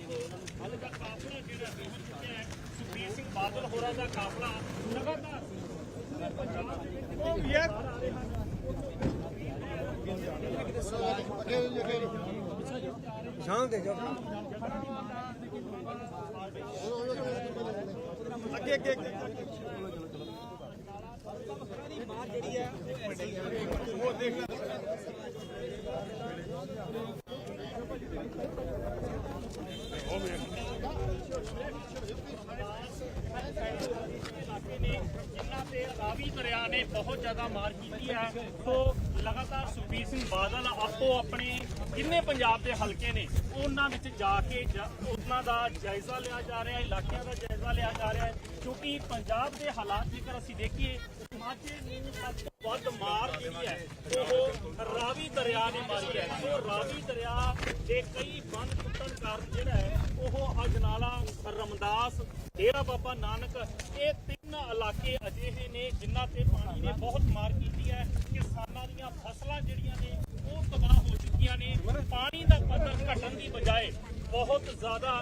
ਦੇਖੋ ਦਾ ਕਾਫਲਾ ਜਿਹੜਾ ਪਹੁੰਚ ਚੁੱਕਿਆ ਹੈ ਸੁਖਬੀਰ ਸਿੰਘ ਬਾਦਲ ਹੋਰਾਂ ਦਾ ਕਾਫਲਾ ਲਗਾਤਾਰ ਪੂਰੇ ਪੰਜਾਬ ਦੇ ਵਿੱਚ ਉਹ ਯਾਰ ਇਲਾਕੇ ਨੇ ਜਿਨ੍ਹਾਂ ਤੇ ਰਾਵੀ ਦਰਿਆ ਨੇ ਬਹੁਤ ਜ਼ਿਆਦਾ ਮਾਰ ਕੀਤੀ ਹੈ। ਸੋ ਲਗਾਤਾਰ ਸੁਖਬੀਰ ਸਿੰਘ ਬਾਦਲ ਆਪੋ ਆਪਣੇ ਜਿੰਨੇ ਪੰਜਾਬ ਦੇ ਹਲਕੇ ਨੇ, ਉਹਨਾਂ ਵਿੱਚ ਜਾ ਕੇ ਉਹਨਾਂ ਦਾ ਜਾਇਜ਼ਾ ਲਿਆ ਜਾ ਰਿਹਾ ਹੈ ਇਲਾਕਿਆਂ ਦਾ ਜਾਇਜ਼ਾ ਲਿਆ ਜਾ ਰਿਹਾ ਹੈ। ਕਿਉਂਕਿ ਪੰਜਾਬ ਦੇ ਹਾਲਾਤ ਜੇਕਰ ਅਸੀਂ ਦੇਖੀਏ, ਮਾਝੇ ਨੂੰ ਸਭ ਤੋਂ ਵੱਧ ਮਾਰ ਜਿਹੜੀ ਹੈ, ਉਹ ਰਾਵੀ ਦਰਿਆ ਨੇ ਮਾਰੀ ਹੈ। ਸੋ ਰਾਵੀ ਦਰਿਆ ਦੇ ਕਈ ਬੰਦ ਟੁੱਟਣ ਕਾਰਨ ਜਿਹੜਾ ਹੈ, ਉਹ ਅਜਨਾਲਾ, ਰਮਦਾਸ, ਡੇਰਾ ਬਾਬਾ ਨਾਨਕ, ਇਹ ਤਿੰਨ ਇਲਾਕੇ ਅਜਿਹੇ ਨੇ ਜਿਨ੍ਹਾਂ ਤੇ ਪਾਣੀ ਨੇ ਬਹੁਤ ਮਾਰ ਕੀਤੀ ਹੈ। ਕਿਸਾਨਾਂ ਦੀਆਂ ਫਸਲਾਂ ਜਿਹੜੀਆਂ ਨੇ, ਉਹ ਤਬਾਹ ਹੋ ਚੁੱਕੀਆਂ ਨੇ। ਪਾਣੀ ਦਾ ਪੱਧਰ ਘਟਣ ਦੀ ਬਜਾਏ ਬਹੁਤ ਜ਼ਿਆਦਾ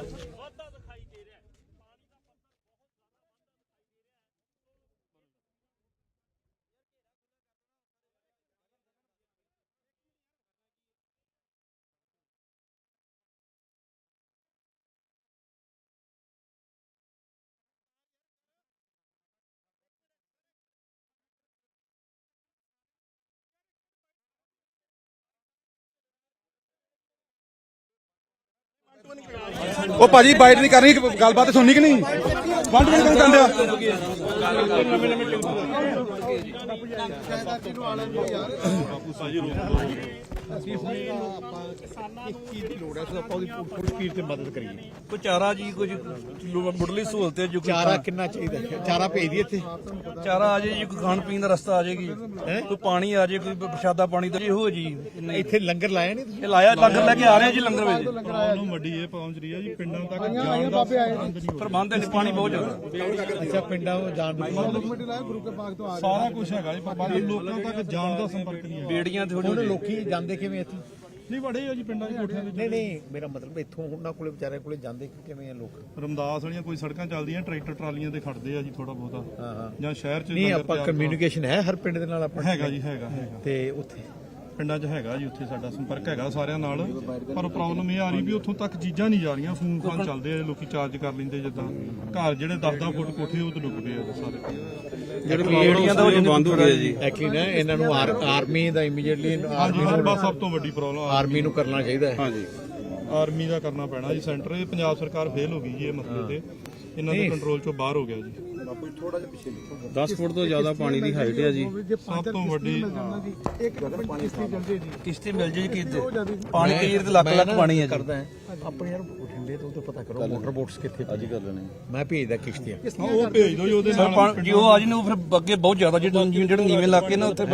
ਉਹ ਭਾਜੀ ਬਾਈਟ ਨਹੀਂ ਕਰਨੀ ਗੱਲਬਾਤ ਸੁਣਨੀ ਕਿ ਨਹੀਂ? ਵੰਡ ਵੰਡ ਕਿਉਂ ਕਰਦੇ ਆ। ਕੋਈ ਚਾਰਾ ਜੀ ਕੁਝ ਮੁੱਢਲੀ ਸਹੂਲਤ ਹੈ ਜੋ ਕੋਈ ਚਾਰਾ ਕਿੰਨਾ ਚਾਹੀਦਾ ਹੈ? ਚਾਰਾ ਭੇਜ ਦੀ ਇੱਥੇ। ਚਾਰਾ ਆ ਜੇ ਜੀ ਕੋਈ ਖਾਣ ਪੀਣ ਦਾ ਰਸਤਾ ਆ ਜਾਏਗੀ ਕੋਈ ਪਾਣੀ ਆ ਜੇ ਕੋਈ ਪ੍ਰਸ਼ਾਦਾ ਪਾਣੀ ਦਾ ਇਹੋ ਜੀ। ਨਹੀਂ ਇੱਥੇ ਲੰਗਰ ਲਾਇਆ ਨਹੀਂ ਤੁਸੀਂ? ਇਹ ਲਾਇਆ ਲੰਗਰ ਲੈ ਕੇ ਆ ਰਹੇ ਆ ਜੀ ਲੰਗਰ ਵਿੱਚ। ਪ੍ਰੋਬਲਮ ਵੱਡੀ ਇਹ ਪਹੁੰਚ ਰਹੀ ਹੈ ਜੀ ਪਿੰਡਾਂ ਤੱਕ ਜਾਣ ਦਾ ਪ੍ਰਬੰਧ ਨਹੀਂ ਹੋ ਪ੍ਰਬੰਧ ਹੈ ਨਹੀਂ, ਪਾਣੀ ਬਹੁਤ ਜ਼ਿਆਦਾ। ਅੱਛਾ ਪਿੰਡਾਂ ਨੂੰ ਜਾਣ ਨੂੰ ਰਿਹਾ ਸਾਰਾ ਕੁਝ ਹੈਗਾ ਜੀ ਪ੍ਰਬੰਧ ਲੋਕਾਂ ਤੱਕ ਜਾਣ ਦਾ ਸੰਪਰਕ ਨਹੀਂ ਹੈ ਬੇੜੀਆਂ ਥੋੜੀ ਹੁਣ ਲੋਕੀ ਜਾਂਦੇ ਕਿਵੇਂ ਇੱਥੋਂ? ਨਹੀਂ ਵੜੇ ਆ ਜੀ ਪਿੰਡਾਂ ਦੇ ਕੋਠਿਆਂ ਦੇ ਨਹੀਂ ਨਹੀਂ ਮੇਰਾ ਮਤਲਬ ਇੱਥੋਂ ਉਹਨਾਂ ਕੋਲੇ ਵਿਚਾਰਿਆਂ ਕੋਲੇ ਜਾਂਦੇ ਕਿਵੇਂ ਆ ਲੋਕ? ਰਮਦਾਸ ਵਾਲੀਆਂ ਕੋਈ ਸੜਕਾਂ ਚੱਲਦੀਆਂ ਟਰੈਕਟਰ ਟਰਾਲੀਆਂ ਤੇ ਖੜਦੇ ਆ ਜੀ ਥੋੜਾ ਬਹੁਤਾ। ਹਾਂ ਹਾਂ। ਜਾਂ ਸ਼ਹਿਰ 'ਚ ਨਹੀਂ ਆਪਾਂ ਕਮਿਊਨੀਕੇਸ਼ਨ ਹੈ ਹਰ ਪਿੰਡ ਦੇ ਨਾਲ ਆਪਾਂ ਹੈਗਾ ਜੀ ਹੈਗਾ ਹੈਗਾ। ਤੇ ਉੱਥੇ? ਪਿੰਡਾਂ 'ਚ ਹੈਗਾ ਜੀ ਉੱਥੇ ਸਾਡਾ ਸੰਪਰਕ ਹੈਗਾ ਸਾਰਿਆਂ ਨਾਲ। ਪਰ ਪ੍ਰੋਬਲਮ ਇਹ ਆ ਰਹੀ ਵੀ ਉੱਥੋਂ ਤੱਕ ਚੀਜ਼ਾਂ ਨਹੀਂ ਜਾ ਰਹੀਆਂ ਫੋਨ ਫਾਨ ਚੱਲਦੇ ਆ ਲੋਕੀ ਚਾਰਜ ਕਰ ਲੈਂਦੇ ਜਿੱਦਾਂ। ਘਰ ਜਿਹੜੇ 10-10 ਫੁੱਟ ਕੋਠੇ ਉਹ ਤੇ ਡੁੱਬ ਗਏ ਆ ਸਾਰੇ। ਬੇੜੀਆਂ ਦਾ ਉਹ ਬੰਦ ਹੋ ਗਿਆ ਜੀ। ਐਕਚੁਅਲੀ ਨਾ ਇਹਨਾਂ ਨੂੰ ਆਰ- ਆਰਮੀ ਦਾ ਇਮੀਡੀਏਟਲੀ ਹਾਂਜੀ ਆਰਮੀ ਨੂੰ ਬਸ ਸਭ ਤੋਂ ਵੱਡੀ ਪ੍ਰੋਬਲਮ ਆਰਮੀ ਨੂੰ ਕਰਨਾ ਚਾਹੀਦਾ ਹੈ। ਆਰਮੀ ਦਾ ਕਰਨਾ ਪੈਣਾ ਜੀ ਸੈਂਟਰ ਇਹ ਪੰਜਾਬ ਸਰਕਾਰ ਫੇਲ ਹੋ ਗਈ ਜੀ ਇਹ ਮਸਲੇ ਤੇ। ਇਹਨਾਂ ਦੇ ਕੰਟਰੋਲ ਚੋਂ ਬਾਹਰ ਹੋ ਗਿਆ ਜੀ। 10 ਫੁੱਟ ਤੋਂ ਜ਼ਿਆਦਾ ਪਾਣੀ ਦੀ ਹਾਈਟ ਹੈ ਜੀ ਸਭ ਤੋਂ ਵੱਡੀ ਕਿਸ਼ਤੀ ਮਿਲ ਜੇ ਕਿ ਪਾਣੀ ਕਈ ਤੇ ਲੱਖ ਲੱਖ ਪਾਣੀ ਹੈ ਜੀ। ਕਰਦਾ ਹੈ। ਆਪਣੇ ਯਾਰ ਬਠਿੰਡੇ ਤੋਂ ਤੇ ਪਤਾ ਕਰੋ ਮੋਟਰ ਬੋਟਸ ਕਿੱਥੇ ਅੱਜ ਕਰ ਲੈਣੇ ਮੈਂ ਭੇਜਦਾ ਕਿਸ਼ਤੀਆਂ। ਹਾਂ, ਉਹ ਭੇਜ ਦਿਓ ਜੀ ਉਹਦੇ ਨਾਲ ਜੇ ਉਹ ਆ ਜੀ ਨੂੰ ਫਿਰ ਅੱਗੇ ਬਹੁਤ ਜ਼ਿਆਦਾ ਜਿਹੜੇ ਜਿਹੜੇ ਨੀਵੇਂ ਇਲਾਕੇ ਨੇ ਉੱਥੇ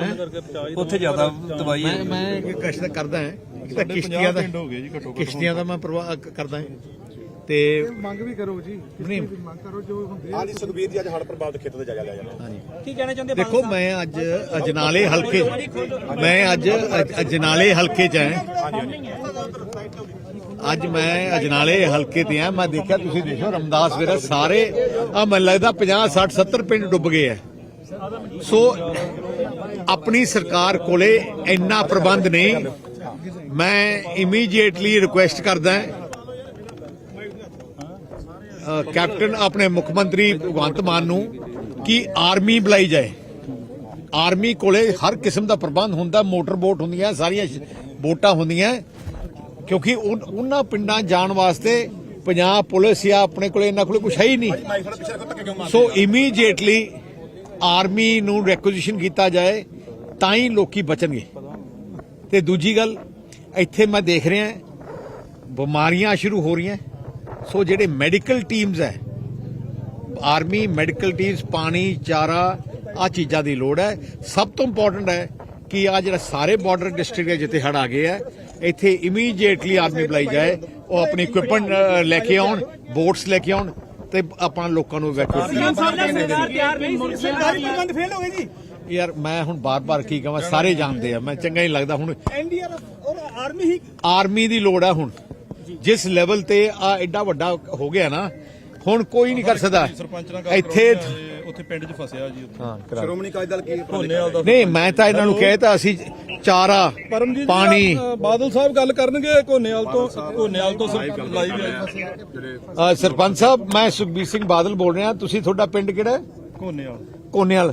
ਉੱਥੇ ਜ਼ਿਆਦਾ ਦਵਾਈ ਹੈ ਮੈਂ ਮੈਂ ਇਹ ਕਸ਼ਟ ਕਰਦਾ ਹਾਂ ਇੱਕ ਤਾਂ ਕਿਸ਼ਤੀਆਂ 50 ਦਾ ਹੋ ਕਿਸ਼ਤੀਆਂ ਦਾ ਮੈਂ ਪ੍ਰਵਾਹ ਕਰਦਾ ਹਾਂ। ਤੇ ਮੰਗ ਵੀ ਕਰੋ ਜੀ ਨਹੀਂ। ਮੰਗ ਕਰੋ ਜੋ ਹੁੰਦੇ ਹਾਂਜੀ ਸੁਖਬੀਰ ਜੀ ਅੱਜ ਹੜ੍ਹ ਪ੍ਰਭਾਵਿਤ ਖੇਤਾਂ ਤੇ ਜਾਇਆ ਜਾਣਾ ਕੀ ਕਹਿਣਾ ਚਾਹੁੰਦੇ ਦੇਖੋ ਮੈਂ ਅੱਜ ਅਜਨਾਲੇ ਹਲਕੇ ਮੈਂ ਅੱਜ ਅਜ- ਅਜਨਾਲੇ ਹਲਕੇ ਚ ਹਾਂ। ਅੱਜ ਮੈਂ ਅਜਨਾਲੇ ਹਲਕੇ ਤੇ ਆ, ਮੈਂ ਦੇਖਿਆ ਤੁਸੀਂ ਦੇਖੋ ਰਮਦਾਸ ਵੀਰਾ ਸਾਰੇ ਆ ਮੈਨੂੰ ਲੱਗਦਾ 50 60 70 ਪਿੰਡ ਡੁੱਬ ਗਏ ਆ। ਸੋ ਆਪਣੀ ਸਰਕਾਰ ਕੋਲੇ ਇੰਨਾ ਪ੍ਰਬੰਧ ਨਹੀਂ, ਮੈਂ ਇਮੀਡੀਏਟਲੀ ਰਿਕੁਐਸਟ ਕਰਦਾ ਕੈਪਟਨ ਆਪਣੇ ਮੁੱਖ ਮੰਤਰੀ ਭਗਵੰਤ ਮਾਨ ਨੂੰ ਕਿ ਆਰਮੀ ਬੁਲਾਈ ਜਾਏ। ਆਰਮੀ ਕੋਲੇ ਹਰ ਕਿਸਮ ਦਾ ਪ੍ਰਬੰਧ ਹੁੰਦਾ, ਮੋਟਰ ਬੋਟ ਹੁੰਦੀਆਂ, ਸਾਰੀਆਂ ਬੋਟਾਂ ਹੁੰਦੀਆਂ ਕਿਉਂਕਿ ਉਨ- ਉਹਨਾਂ ਪਿੰਡਾਂ ਜਾਣ ਵਾਸਤੇ ਪੰਜਾਬ ਪੁਲਿਸ ਜਾਂ ਆਪਣੇ ਕੋਲੇ ਇਹਨਾਂ ਕੋਲੇ ਕੁਝ ਹੈ ਹੀ ਨਹੀਂ। ਸੋ ਇਮੀਡੀਏਟਲੀ ਆਰਮੀ ਨੂੰ ਰੈਕੁਜੀਸ਼ਨ ਕੀਤਾ ਜਾਏ, ਤਾਂ ਹੀ ਲੋਕੀ ਬਚਣਗੇ। ਤੇ ਦੂਜੀ ਗੱਲ, ਇੱਥੇ ਮੈਂ ਦੇਖ ਰਿਹਾ, ਬਿਮਾਰੀਆਂ ਸ਼ੁਰੂ ਹੋ ਰਹੀਆਂ। ਸੋ ਜਿਹੜੇ ਮੈਡੀਕਲ ਟੀਮਸ ਹੈ ਆਰਮੀ ਮੈਡੀਕਲ ਟੀਮਸ ਪਾਣੀ, ਚਾਰਾ ਆ ਚੀਜ਼ਾਂ ਦੀ ਲੋੜ ਹੈ। ਸਭ ਤੋਂ ਇੰਪੋਰਟੈਂਟ ਹੈ ਕਿ ਆ ਜਿਹੜਾ ਸਾਰੇ ਬਾਰਡਰ ਡਿਸਟ੍ਰਿਕਟ ਹੈ ਜਿੱਥੇ ਹੜ ਆ ਗਏ ਹੈ ਇੱਥੇ ਇਮੀਡੀਏਟਲੀ ਆਰਮੀ ਬੁਲਾਈ ਜਾਏ ਉਹ ਆਪਣੀ ਇਕਵਿਪਮੈਂਟ ਲੈ ਕੇ ਆਉਣ ਬੋਟਸ ਲੈ ਕੇ ਆਉਣ ਤੇ ਆਪਣਾ ਲੋਕਾਂ ਨੂੰ ਨਹੀਂ ਜੀ। ਯਾਰ ਮੈਂ ਹੁਣ ਬਾਰ-ਬਾਰ ਕੀ ਕਹਾਂ ਸਾਰੇ ਜਾਣਦੇ ਆ ਮੈਂ ਚੰਗਾ ਹੀ ਲੱਗਦਾ ਹੁਣ। ਐਨਡੀਆਰਐਫ ਔਰ ਆਰਮੀ ਹੀ ਆਰਮੀ ਦੀ ਲੋੜ ਹੈ ਹੁਣ। ਜਿਸ ਲੈਵਲ ਤੇ ਆ ਐਡਾ ਵੱਡਾ ਹੋ ਗਿਆ ਨਾ ਹੁਣ ਕੋਈ ਨਹੀਂ ਕਰ ਸਕਦਾ। ਸਰਪੰਚ ਨਾਲ ਗੱਲ ਇੱਥੇ ਉੱਥੇ ਪਿੰਡ 'ਚ ਫਸਿਆ ਜੀ ਉੱਥੇ। ਹਾਂ ਕਰਾ। ਸ਼੍ਰੋਮਣੀ ਅਕਾਲੀ ਦਲ ਕੀ ਨਹੀਂ ਮੈਂ ਤਾਂ ਇਹਨਾਂ ਨੂੰ ਕਹਿਤਾ ਅਸੀਂ ਚਾਰਾ ਪਾਣੀ। ਬਾਦਲ ਸਾਹਿਬ ਗੱਲ ਕਰਨਗੇ ਕੋਨੇਵਾਲ ਤੋਂ ਕੋਨੇਵਾਲ ਤੋਂ ਲਾਈਵ ਅ, ਸਰਪੰਚ ਸਾਹਿਬ ਮੈਂ ਸੁਖਬੀਰ ਸਿੰਘ ਬਾਦਲ ਬੋਲ ਰਿਹਾ। ਤੁਸੀਂ ਤੁਹਾਡਾ ਪਿੰਡ ਕਿਹੜਾ ਹੈ? ਕੋਨੇਵਾਲ ਕੋਨੇਵਾਲ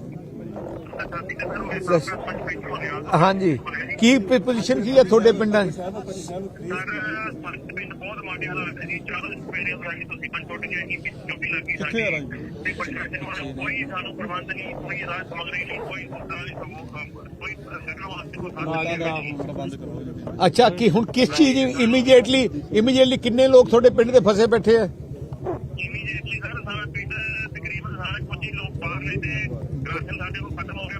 ਹਾਂਜੀ। ਕੀ ਪੋਜੀਸ਼ਨ ਕੀ ਹੈ ਤੁਹਾਡੇ ਪਿੰਡਾਂ 'ਚ ਅੱਛਾ ਕੀ ਹੁਣ ਕਿਸ ਚੀਜ਼ ਇਮੀਡੀਏਟਲੀ ਇਮੀਡੀਏਟਲੀ ਕਿੰਨੇ ਲੋਕ ਤੁਹਾਡੇ ਪਿੰਡ ਦੇ ਫਸੇ ਬੈਠੇ ਆ ਇਮੀਡੀਏਟਲੀ ਸਰ ਸਾਡਾ ਪਿੰਡ ਤਕਰੀਬਨ ਸਾਰੇ ਕੁਝ ਹੀ ਲੋਕ ਬਾਹਰ ਨੇ ਤੇ ਰਾਸ਼ਨ ਸਾਡੇ ਕੋਲ ਖਤਮ ਹੋ ਗਿਆ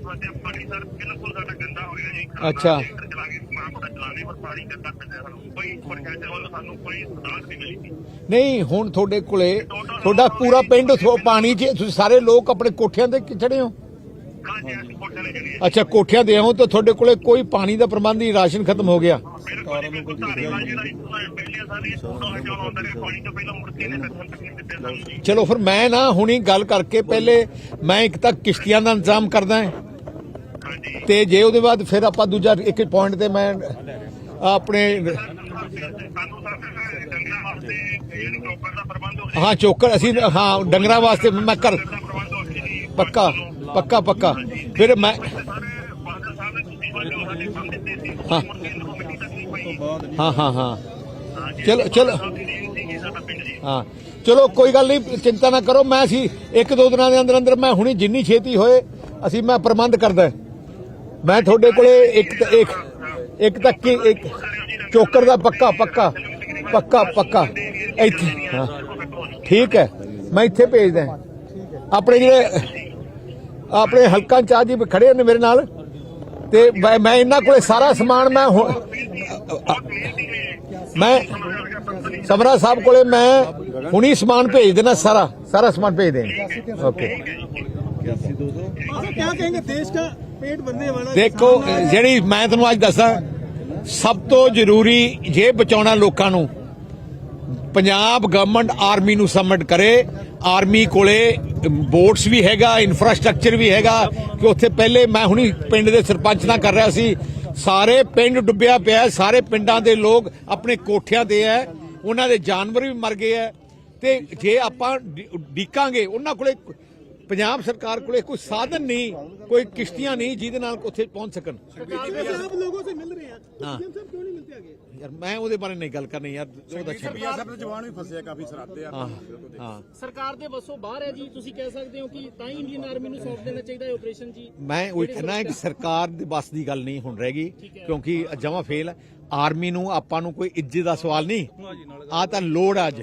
ਪਾਣੀ ਦੀ ਬੜੀ ਸਮੱਸਿਆ ਪਾਣੀ ਸਰ ਬਿਲਕੁਲ ਸਾਡਾ ਗੰਦਾ ਹੋ ਗਿਆ ਜੀ। ਅੱਛਾ। ਟੈਂਕਰ ਚਲਾ ਕੇ ਮਾਂ ਪਤਾ ਚਲਾਣੇ ਪਰ ਪਾਣੀ ਗੰਦਾ ਪੈਂਦਾ ਸਾਨੂੰ। ਕੋਈ ਪ੍ਰਸ਼ਾਸਨ ਵੱਲੋਂ ਸਾਨੂੰ ਕੋਈ ਸੁਧਾਰ ਨਹੀਂ ਮਿਲੀ ਜੀ ਨਹੀਂ ਹੁਣ ਤੁਹਾਡੇ ਕੋਲੇ ਤੁਹਾਡਾ ਪੂਰਾ ਪਿੰਡ ਥੋ- ਪਾਣੀ 'ਚ ਤੁਸੀਂ ਸਾਰੇ ਲੋਕ ਆਪਣੇ ਕੋਠਿਆਂ ਤੇ ਚੜੇ ਹੋ? ਹਾਂਜੀ ਅਸੀਂ ਕੋਟੇ ਲੈ ਗਏ ਅੱਛਾ ਕੋਠਿਆਂ ਦੇ ਹੋ ਤਾਂ ਤੁਹਾਡੇ ਕੋਲੇ ਕੋਈ ਪਾਣੀ ਦਾ ਪ੍ਰਬੰਧ ਨਹੀਂ ਰਾਸ਼ਨ ਖਤਮ ਹੋ ਗਿਆ। ਬਿਲਕੁਲ ਜੀ, ਬਿਲਕੁਲ ਧਾਰੀਵਾਲ ਜਿਹੜਾ ਇੱਕ ਪਹਿਲੇ ਸਾਰੇ ਪੂਰਾ ਹਜਾਰ ਆਉਂਦਾ ਰਿਹਾ ਪਾਣੀ ਤੋਂ ਪਹਿਲਾਂ ਮੁੜ ਕੇ ਨੇ ਦੱਸਣ ਤੱਕ ਨਹੀਂ ਦਿੱਤੇ ਸਾਨੂੰ ਜੀ। ਚਲੋ ਫਿਰ ਮੈਂ ਨਾ ਹੁਣੀ ਗੱਲ ਕਰਕੇ ਪਹਿਲੇ ਮੈਂ ਇੱਕ ਤਾਂ ਕਿਸ਼ਤੀਆਂ ਦਾ ਇੰਤਜ਼ਾਮ ਕਰਦਾ ਹਾਂ। ਤੇ ਜੇ ਉਹਦੇ ਬਾਅਦ ਫਿਰ ਆਪਾਂ ਦੂਜਾ ਇੱਕ ਪੁਆਇੰਟ ਤੇ ਮੈਂ ਆਪਣੇ ਹਾਂ, ਚੋਕਰ ਅਸੀਂ, ਹਾਂ, ਡੰਗਰਾਂ ਵਾਸਤੇ ਮੈਂ ਕਰ ਪੱਕਾ ਪੱਕਾ ਪੱਕਾ। ਫਿਰ ਮੈਂ ਹਾਂ। ਹਾਂ ਹਾਂ ਹਾਂ। ਚਲੋ ਚਲੋ। ਹਾਂ। ਚਲੋ, ਕੋਈ ਗੱਲ ਨਹੀਂ, ਚਿੰਤਾ ਨਾ ਕਰੋ। ਮੈਂ ਅਸੀਂ ਇੱਕ ਦੋ ਦਿਨਾਂ ਦੇ ਅੰਦਰ ਅੰਦਰ ਮੈਂ ਹੁਣੀ ਜਿੰਨੀ ਛੇਤੀ ਹੋਏ, ਅਸੀਂ ਮੈਂ ਪ੍ਰਬੰਧ ਕਰਦਾ। ਮੈਂ ਤੁਹਾਡੇ ਕੋਲੇ ਇੱਕ ਤਾਂ ਇੱਕ ਇੱਕ ਤੱਕ ਕੀ ਇੱਕ ਚੋਕਰ ਦਾ ਪੱਕਾ ਪੱਕਾ ਪੱਕਾ ਪੱਕਾ ਇੱਥੇ ਹਾਂ ਠੀਕ ਹੈ ਮੈਂ ਇੱਥੇ ਭੇਜਦਾ ਆਪਣੇ ਜਿਹੜੇ ਆਪਣੇ ਹਲਕਾ ਇੰਚਾਰਜ ਜੀ ਖੜੇ ਨੇ ਮੇਰੇ ਨਾਲ ਤੇ ਮੈਂ ਮੈਂ ਇਹਨਾਂ ਕੋਲੇ ਸਾਰਾ ਸਮਾਨ ਮੈਂ ਹੁਣ- ਮੈਂ ਸਮਰਾ ਸਾਹਿਬ ਕੋਲੇ ਮੈਂ ਹੁਣੀ ਸਮਾਨ ਭੇਜ ਦੇਣਾ ਸਾਰਾ ਸਾਰਾ ਸਮਾਨ ਭੇਜ ਦੇ ਓਕੇ क्या कहेंगे देश का ਦੇਖੋ ਜਿਹੜੀ ਮੈਂ ਤੁਹਾਨੂੰ ਅੱਜ ਦੱਸਾਂ ਸਭ ਤੋਂ ਜ਼ਰੂਰੀ ਜੇ ਬਚਾਉਣਾ ਲੋਕਾਂ ਨੂੰ ਪੰਜਾਬ ਗਵਰਨਮੈਂਟ ਆਰਮੀ ਨੂੰ ਸਬਮਿਟ ਕਰੇ ਆਰਮੀ ਕੋਲੇ ਬੋਟਸ ਵੀ ਹੈਗਾ ਇਨਫਰਾਸਟ੍ਰਕਚਰ ਵੀ ਹੈਗਾ ਕਿ ਉੱਥੇ ਪਹਿਲੇ ਮੈਂ ਹੁਣੀ ਪਿੰਡ ਦੇ ਸਰਪੰਚ ਨਾਲ ਕਰ ਰਿਹਾ ਸੀ ਸਾਰੇ ਪਿੰਡ ਡੁੱਬਿਆ ਪਿਆ ਸਾਰੇ ਪਿੰਡਾਂ ਦੇ ਲੋਕ ਆਪਣੇ ਕੋਠਿਆਂ ਦੇ ਐ ਉਹਨਾਂ ਦੇ ਜਾਨਵਰ ਵੀ ਮਰ ਗਏ ਐ ਤੇ ਜੇ ਆਪਾਂ ਡੀਕਾਂਗੇ ਉਹਨਾਂ ਕੋਲੇ ਪੰਜਾਬ ਸਰਕਾਰ ਕੋਲੇ ਕੋਈ ਸਾਧਨ ਨਹੀਂ ਕੋਈ ਕਿਸ਼ਤੀਆਂ ਨਹੀਂ ਜਿਹਦੇ ਨਾਲ ਉੱਥੇ ਪਹੁੰਚ ਸਕਣ। ਮੈਂ ਉਹਦੇ ਬਾਰੇ ਨਹੀਂ ਗੱਲ ਕਰਨੀ ਯਾਰ ਉਹਦਾ ਛੱਬੀਆ ਸਰਕਾਰ ਦੇ ਵਸੋਂ ਬਾਹਰ ਹੈ ਜੀ ਤੁਸੀਂ ਕਹਿ ਸਕਦੇ ਹੋ ਕਿ ਤਾਂ ਹੀ ਮੈਂ ਉਹ ਕਹਿਣਾ ਹੈ ਕਿ ਸਰਕਾਰ ਦੇ ਬਸ ਦੀ ਗੱਲ ਨਹੀਂ ਹੁਣ ਰਹਿ ਗਈ ਕਿਉਂਕਿ ਜਮਾ ਫੇਲ ਆਰਮੀ ਨੂੰ ਆਪਾਂ ਨੂੰ ਕੋਈ ਇੱਜ਼ਤ ਦਾ ਸਵਾਲ ਨਹੀਂ। ਆ ਤਾਂ ਲੋੜ ਅੱਜ।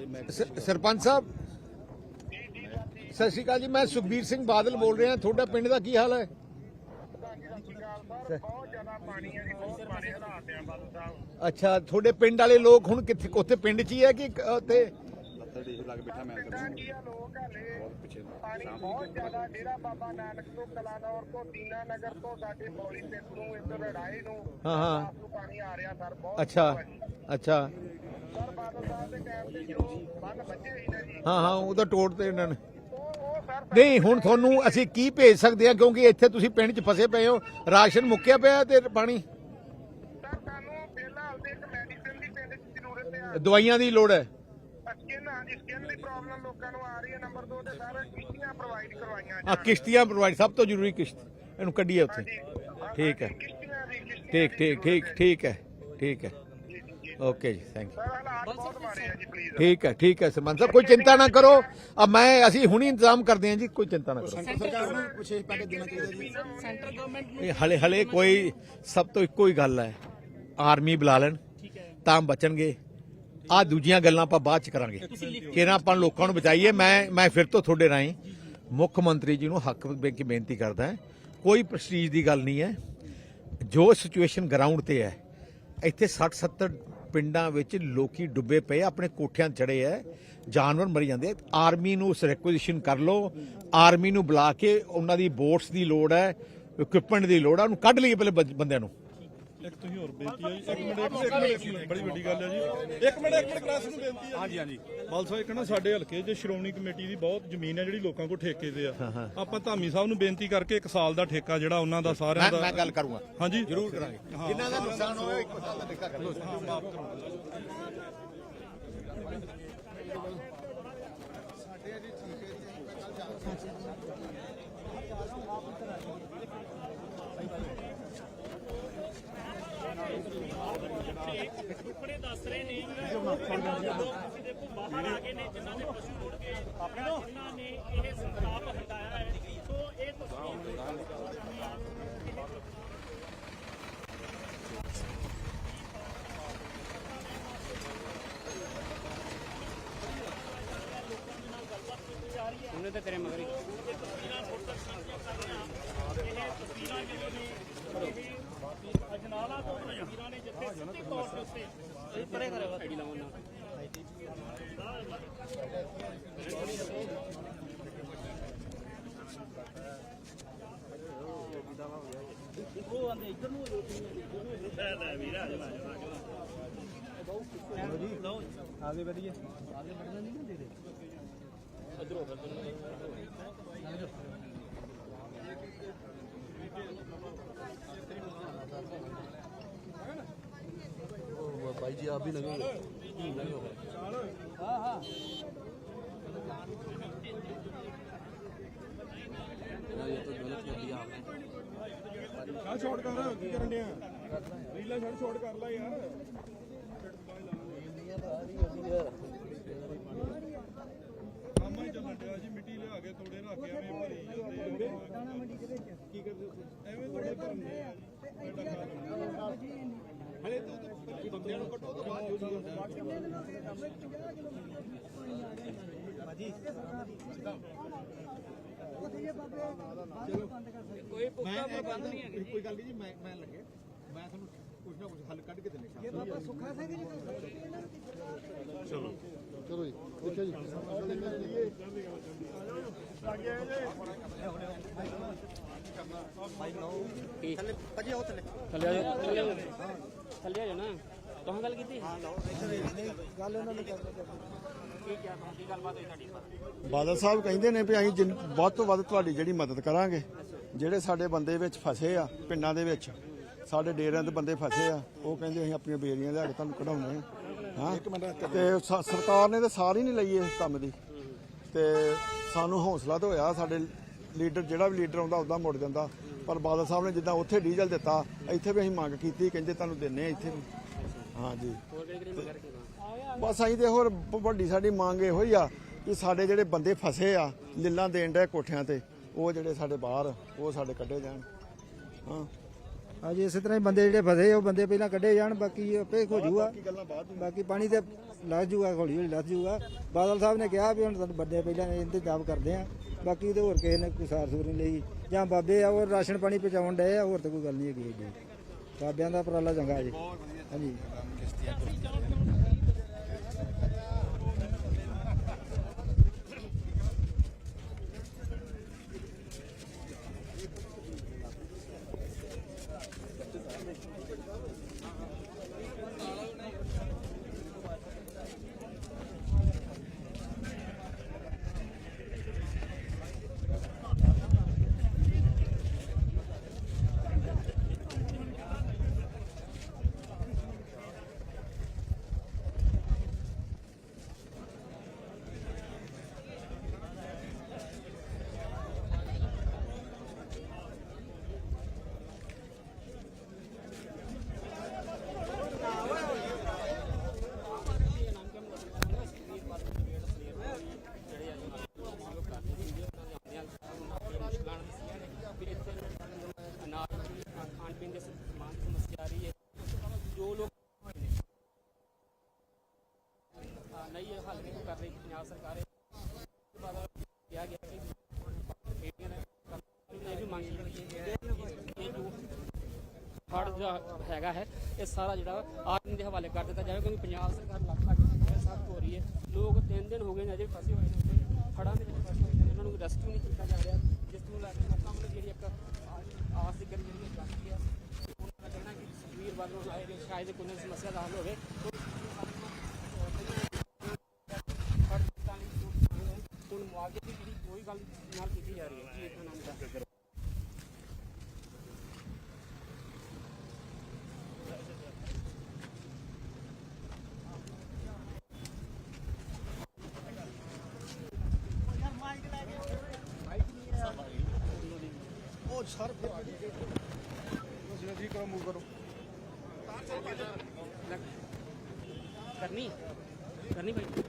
ਸ- ਸਰਪੰਚ ਸਾਹਿਬ। ਸਤਿ ਸ਼੍ਰੀ ਅਕਾਲ ਜੀ ਮੈਂ ਸੁਖਬੀਰ ਸਿੰਘ ਬਾਦਲ ਬੋਲ ਰਿਹਾ ਤੁਹਾਡਾ ਪਿੰਡ ਦਾ ਕੀ ਹਾਲ ਹੈ? ਬਹੁਤ ਜ਼ਿਆਦਾ ਪਾਣੀ ਹੈ ਜੀ ਬਹੁਤ ਮਾੜੇ ਹਾਲਾਤ ਆ ਬਾਦਲ ਸਾਹਿਬ। ਅੱਛਾ ਤੁਹਾਡੇ ਪਿੰਡ ਵਾਲੇ ਲੋਕ ਹੁਣ ਕਿੱਥੇ ਉੱਥੇ ਪਿੰਡ 'ਚ ਹੀ ਹੈ ਕਿ ਉੱਥੇ? ਪਿੰਡਾਂ ਕੀ ਆ ਲੋਕ ਹਲੇ ਪਾਣੀ ਬਹੁਤ ਜ਼ਿਆਦਾ ਡੇਰਾ ਬਾਬਾ ਨਾਨਕ ਤੋਂ ਕਲਾਨੌਰ ਤੋਂ ਦੀਨਾ ਨਗਰ ਤੋਂ ਸਾਡੇ ਬੌਲੀ ਪਿੰਡ ਨੂੰ ਇੱਧਰ ਲੜਾਈ ਨੂੰ। ਹਾਂ ਹਾਂ। ਨੂੰ ਪਾਣੀ ਆ ਰਿਹਾ ਸਰ ਬਹੁਤ ਅੱਛਾ ਅੱਛਾ। ਸਰ ਬਾਦਲ ਸਾਹਿਬ ਦੇ ਟਾਈਮ ਤੇ ਜਦੋਂ ਬੰਨ ਬੱਜੇ ਸੀ ਨਾ ਜੀ। ਹਾਂ ਹਾਂ ਉਹ ਤਾਂ ਟੋੜ ਤੇ ਇਹਨਾਂ ਨੇ। ਨਹੀਂ ਹੁਣ ਤੁਹਾਨੂੰ ਅਸੀਂ ਕੀ ਭੇਜ ਸਕਦੇ ਹਾਂ ਕਿਉਂਕਿ ਇੱਥੇ ਤੁਸੀਂ ਪਿੰਡ 'ਚ ਫਸੇ ਪਏ ਹੋ। ਰਾਸ਼ਨ ਮੁੱਕਿਆ ਪਿਆ ਤੇ ਪਾਣੀ? ਸਰ ਸਾਨੂੰ ਫਿਲਹਾਲ ਤੇ ਇੱਕ ਮੈਡੀਸਿਨ ਦੀ ਪਿੰਡ 'ਚ ਜ਼ਰੂਰਤ ਹੈ ਦਵਾਈਆਂ ਦੀ ਲੋੜ ਹੈ। ਸਕਿਨ ਹਾਂਜੀ ਸਕਿਨ ਦੀ ਪ੍ਰੋਬਲਮ ਲੋਕਾਂ ਨੂੰ ਆ ਰਹੀ ਹੈ ਨੰਬਰ 2 ਤੇ ਸਰ ਕਿਸ਼ਤੀਆਂ ਪ੍ਰੋਵਾਈਡ ਕਰਵਾਈਆਂ ਆ ਕਿਸ਼ਤੀਆਂ ਪ੍ਰੋਵਾਈਡ ਸਭ ਤੋਂ ਜ਼ਰੂਰੀ ਕਿਸ਼ਤ ਇਹਨੂੰ ਕੱਢੀਏ ਉੱਥੇ। ਠੀਕ ਹੈ। ਠੀਕ ਠੀਕ ਠੀਕ ਠੀਕ ਹੈ ਠੀਕ ਹੈ। ਓਕੇ ਜੀ ਥੈਂਕ ਯੂ ਠੀਕ ਹੈ ਠੀਕ ਹੈ ਸਰਪੰਚ ਸਾਹਿਬ ਕੋਈ ਚਿੰਤਾ ਨਾ ਕਰੋ। ਆ ਮੈਂ ਅਸੀਂ ਹੁਣੀ ਇੰਤਜ਼ਾਮ ਕਰਦੇ ਹਾਂ ਜੀ ਕੋਈ ਚਿੰਤਾ ਨਾ ਕਰੋ। ਸਰਕਾਰ ਨੂੰ ਵਿਸ਼ੇਸ਼ ਪੈਕੇਜ ਦੇਣਾ ਚਾਹੀਦਾ ਜੀ ਸੈਂਟਰ ਗਵਰਨਮੈਂਟ ਇਹ ਹਲੇ ਹਲੇ ਕੋਈ ਸਭ ਤੋਂ ਇੱਕੋ ਹੀ ਗੱਲ ਹੈ। ਆਰਮੀ ਬੁਲਾ ਲੈਣ ਤਾਂ ਬਚਣਗੇ। ਆ ਦੂਜੀਆਂ ਗੱਲਾਂ ਆਪਾਂ ਬਾਅਦ ਚ ਕਰਾਂਗੇ। ਕਿਹਨਾਂ ਆਪਾਂ ਲੋਕਾਂ ਨੂੰ ਬਚਾਈਏ, ਮੈਂ ਮੈਂ ਫਿਰ ਤੋਂ ਤੁਹਾਡੇ ਰਾਹੀਂ ਮੁੱਖ ਮੰਤਰੀ ਜੀ ਨੂੰ ਹੱਕ ਦੇ ਕੇ ਬੇਨਤੀ ਕਰਦਾ ਹਾਂ, ਕੋਈ ਪ੍ਰੈਸਟੀਜ ਦੀ ਗੱਲ ਨਹੀਂ ਹੈ। ਜੋ ਸਿਚੁਏਸ਼ਨ ਗਰਾਊਂਡ ਤੇ ਹੈ, ਇੱਥੇ 60 70 ਪਿੰਡਾਂ ਵਿੱਚ ਲੋਕੀ ਡੁੱਬੇ ਪਏ ਆਪਣੇ ਕੋਠਿਆਂ ਤੇ ਚੜੇ ਐ ਜਾਨਵਰ ਮਰੀ ਜਾਂਦੇ ਆਰਮੀ ਨੂੰ ਉਸ ਰਿਕੁਜੀਸ਼ਨ ਕਰ ਲਓ, ਆਰਮੀ ਨੂੰ ਬੁਲਾ ਕੇ ਉਹਨਾਂ ਦੀ ਬੋਟਸ ਦੀ ਲੋੜ ਹੈ ਇਕਵਿਪਮੈਂਟ ਦੀ ਲੋੜ ਹੈ, ਉਹਨੂੰ ਕੱਢ ਲਈਏ ਪਹਿਲੇ ਬੰਦਿਆਂ ਨੂੰ। ਇੱਕ ਤੁਸੀਂ ਹੋਰ ਬੇਨਤੀ ਹੈ ਜੀ ਇੱਕ ਮਿੰਟ ਇੱਕ ਮਿੰਟ। ਇੱਕ ਮਿੰਟ, ਬੜੀ ਵੱਡੀ ਗੱਲ ਹੈ ਜੀ। ਇੱਕ ਮਿੰਟ ਇੱਕ ਮਿੰਟ ਕਲਾਸ ਨੂੰ ਬੇਨਤੀ ਹੈ। ਹਾਂਜੀ ਹਾਂਜੀ। ਮਾਲਸਾ ਇੱਕ ਨਾ ਸਾਡੇ ਹਲਕੇ 'ਚ ਸ਼੍ਰੋਮਣੀ ਕਮੇਟੀ ਦੀ ਬਹੁਤ ਜ਼ਮੀਨ ਹੈ ਜਿਹੜੀ ਲੋਕਾਂ ਕੋਲ ਠੇਕੇ ਤੇ ਆ। ਆਪਾਂ ਧਾਮੀ ਸਾਹਿਬ ਨੂੰ ਬੇਨਤੀ ਕਰਕੇ ਇੱਕ ਸਾਲ ਦਾ ਠੇਕਾ ਜਿਹੜਾ ਉਹਨਾਂ ਦਾ ਸਾਰਿਆਂ ਮੈਂ ਦਾ ਮੈਂ ਗੱਲ ਕਰੂੰਗਾ। ਹਾਂਜੀ। ਜ਼ਰੂਰ ਕਰਾਂਗੇ। ਜਿਨ੍ਹਾਂ ਦਾ ਨੁਕਸਾਨ ਹੋਇਆ ਇੱਕ ਸਾਲ ਦਾ ਠੇਕਾ ਕਰ। ਲਓ ਨੇ ਜਦੋਂ ਤੁਸੀਂ ਦੇਖੋ ਬਾਹਰ ਆ ਗਏ ਨੇ ਜਿਨ੍ਹਾਂ ਦੇ ਪਸ਼ੂ ਰੁੜ ਗਏ ਆਪਣੇ ਜਿਨ੍ਹਾਂ ਨੇ ਇਹ ਸੰਤਾਪ ਹਟਾਇਆ ਹੈ ਸੋ ਇਹ ਤਸਵੀਰ ਉਹਨੇ ਤਾਂ ਤੇਰੇ ਮਗਰ ਹੀ ਤਸਵੀਰਾਂ ਜਿਹੜੀਆਂ ਨੇ ਇਹ ਅਜਨਾਲਾ ਤੋਂ ਤਸਵੀਰਾਂ ਨੇ ਜਿੱਥੇ ਸਿੱਧੇ ਤੌਰ ਦੇ ਉੱਤੇ ਪਰੇ ਕਰੇ ਸਾਈਡ ਲਾਉਣਾ ਆਗੇ ਵਧੀਆ भाई जी आप भी लगे ये तो गलत कर दिया आपने ਆ ਸ਼ਾਰਟ ਕਰ ਕੀ ਕਰਨ ਡਿਆ ਰੀਲਾ ਛੱਡ ਸ਼ਾਰਟ ਕਰ ਲੈ ਯਾਰ ਕੰਮ ਹੀ ਚੱਲਣ ਡਿਆ ਜੀ ਮਿੱਟੀ ਲਿਆ ਕੇ ਤੋੜੇ ਰੱਖ ਕੇ ਐਵੇਂ ਭਰੀ ਜਾਂਦੇ ਆ ਕੀ ਕਰਦੇ ਉੱਥੇ ਐਵੇਂ ਤੋੜੇ ਭਰਨੇ ਆ ਜੀ ਬੇਟਾ ਖਾ ਲੈਂਦੇ ਹਲੇ ਤਾਂ ਬੰਦਿਆਂ ਨੂੰ ਕੱਟੋ ਤੋਂ ਬਾਅਦ ਜੋ ਹੁੰਦਾ ਮੈਂ ਕੋਈ ਗੱਲ ਨਹੀਂ ਜੀ ਮੈਂ ਮੈਂ ਲੱਗੇ ਮੈਂ ਤੁਹਾਨੂੰ ਕੁਝ ਨਾ ਕੁਝ ਹੱਲ ਕੱਢ ਕੇ ਦੇਣੇ ਇਹ ਬਾਬਾ ਸੁੱਖਾ ਸਿੰਘ ਜੀ ਚਲੋ ਚਲੋ ਜੀ ਦੇਖਿਓ ਜੀ ਥੱਲੇ ਆ ਜਾਓ ਥੱਲੇ ਆ ਜਾਓ ਥੱਲੇ ਆ ਜਾਓ ਨਾ। ਤੁਹਾਂ ਗੱਲ ਕੀਤੀ? ਹਾਂ ਬਾਦਲ ਸਾਹਿਬ ਕਹਿੰਦੇ ਨੇ ਵੀ ਅਸੀਂ ਜਿੰਨ- ਵੱਧ ਤੋਂ ਵੱਧ ਤੁਹਾਡੀ ਜਿਹੜੀ ਮਦਦ ਕਰਾਂਗੇ। ਜਿਹੜੇ ਸਾਡੇ ਬੰਦੇ ਵਿੱਚ ਫਸੇ ਆ ਪਿੰਡਾਂ ਦੇ ਵਿੱਚ ਸਾਡੇ ਡੇਰਿਆਂ ਦੇ ਬੰਦੇ ਫਸੇ ਆ ਉਹ ਕਹਿੰਦੇ ਅਸੀਂ ਆਪਣੀਆਂ ਬੇਰੀਆਂ ਲਿਆ ਕੇ ਤੁਹਾਨੂੰ ਕਢਾਉਣੇ ਆ। ਹਾਂ? ਤੇ ਸ- ਸਰਕਾਰ ਨੇ ਤਾਂ ਸਾਰ ਨਹੀਂ ਲਈ ਇਸ ਕੰਮ ਦੀ। ਤੇ ਸਾਨੂੰ ਹੌਸਲਾ ਤਾਂ ਹੋਇਆ ਸਾਡੇ ਲੀਡਰ ਜਿਹੜਾ ਵੀ ਲੀਡਰ ਆਉਂਦਾ ਉਦਾਂ ਮੁੜ ਜਾਂਦਾ। ਪਰ ਬਾਦਲ ਸਾਹਿਬ ਨੇ ਜਿੱਦਾਂ ਉੱਥੇ ਡੀਜ਼ਲ ਦਿੱਤਾ ਇੱਥੇ ਵੀ ਅਸੀਂ ਮੰਗ ਕੀਤੀ ਕਹਿੰਦੇ ਤੁਹਾਨੂੰ ਦਿੰਨੇ ਆ ਇੱਥੇ ਵੀ। ਹਾਂਜੀ ਬਸ ਅਸੀਂ ਤੇ ਹੋਰ ਵੱਡੀ ਸਾਡੀ ਮੰਗ ਇਹੋ ਹੀ ਆ ਕਿ ਸਾਡੇ ਜਿਹੜੇ ਬੰਦੇ ਫਸੇ ਆ ਲਿੱਲਾਂ ਦੇਣ ਦੇ ਕੋਠਿਆਂ ਤੇ ਉਹ ਜਿਹੜੇ ਸਾਡੇ ਬਾਹਰ ਉਹ ਸਾਡੇ ਕੱਢੇ ਜਾਣ। ਹਾਂ। ਹਾਂਜੀ ਇਸੇ ਤਰ੍ਹਾਂ ਹੀ ਬੰਦੇ ਜਿਹੜੇ ਫਸੇ ਉਹ ਬੰਦੇ ਪਹਿਲਾਂ ਕੱਢੇ ਜਾਣ ਬਾਕੀ ਆਪੇ ਹੋ ਜਾਊਗਾ ਬਾਕੀ ਪਾਣੀ ਤੇ ਲੱਗ ਜਾਊਗਾ ਹੌਲੀ ਹੌਲੀ ਲੱਗ ਜਾਊਗਾ ਬਾਦਲ ਸਾਹਿਬ ਨੇ ਕਿਹਾ ਵੀ ਹੁਣ ਬੰਦੇ ਪਹਿਲਾਂ ਇੰਤਜ਼ਾਮ ਕਰਦੇ ਆ। ਬਾਕੀ ਤੇ ਹੋਰ ਕਿਸੇ ਨੇ ਕੋਈ ਸਾਰ ਸੂਰ ਨਹੀਂ ਲਈ। ਜਾਂ ਬਾਬੇ ਆ, ਉਹ ਰਾਸ਼ਨ ਪਾਣੀ ਪਹੁੰਚਾਉਣ ਡਏ ਆ, ਹੋਰ ਤਾਂ ਕੋਈ ਗੱਲ ਨਹੀਂ ਹੈਗੀ ਏਡੀ। ਬਾਬਿਆਂ ਦਾ ਉਪਰਾਲਾ ਚੰਗਾ ਜੀ ਹਾਂਜੀ ਪੰਜਾਬ ਸਰਕਾਰ ਹੈ ਬਾਅਦ ਕਿਹਾ ਗਿਆ ਕਿ ਬੇਟੀਆਂ ਨੇ ਇਹ ਵੀ ਮੰਗ ਕੀਤੀ ਇਹ ਜੋ ਫੜ ਹੈਗਾ ਹੈ ਇਹ ਸਾਰਾ ਜਿਹੜਾ ਆਰਮੀ ਦੇ ਹਵਾਲੇ ਕਰ ਦਿੱਤਾ ਜਾਵੇ ਕਿਉਂਕਿ ਪੰਜਾਬ ਸਰਕਾਰ ਲੱਖ ਲੱਖ ਸਖਤ ਹੋ ਰਹੀ ਹੈ ਲੋਕ ਤਿੰਨ ਦਿਨ ਹੋ ਗਏ ਨੇ ਅਜੇ ਫਸੇ ਹੋਏ ਨੇ ਫੜਾਂ ਦੇ ਵਿੱਚ ਫਸੇ ਹੋਏ ਨੇ ਉਹਨਾਂ ਨੂੰ ਰੈਸਕਿਊ ਨਹੀਂ ਕੀਤਾ ਜਾ ਰਿਹਾ ਜਿਸ ਨੂੰ ਲੈ ਕੇ ਲੋਕਾਂ ਵੱਲੋਂ ਜਿਹੜੀ ਇੱਕ ਆਸ ਦੀ ਕਰੀ ਜਿਹੜੀ ਜਾਂਦੀ ਹੈ ਉਹਨਾਂ ਦਾ ਕਹਿਣਾ ਕਿ ਸੁਖਬੀਰ ਬਾਦਲ ਆਏ ਸ਼ਾਇਦ ਕੋਈ ਸਮੱਸਿਆ ਦਾ ਹੱਲ ਹੋਵੇ ਫੜ ਦਿੱਤਾ ਨਹੀਂ ਹੁਣ ਮੁਆਵਜ਼ੇ ਦੀ ਜਿਹੜੀ ਕੋਈ ਗੱਲ ਨਾਲ ਕੀਤੀ ਜਾ ਰਹੀ ਹੈ ਜੀ ਇਤਨਾ ਨਾਮ ਦਾ ਉਹ ਸਰ ਤੁਸੀਂ ਠੀਕ ਕਰੋ ਮੂਵ ਕਰੋ ਕਰਨੀ ਕਰਨੀ ਭਾਈ।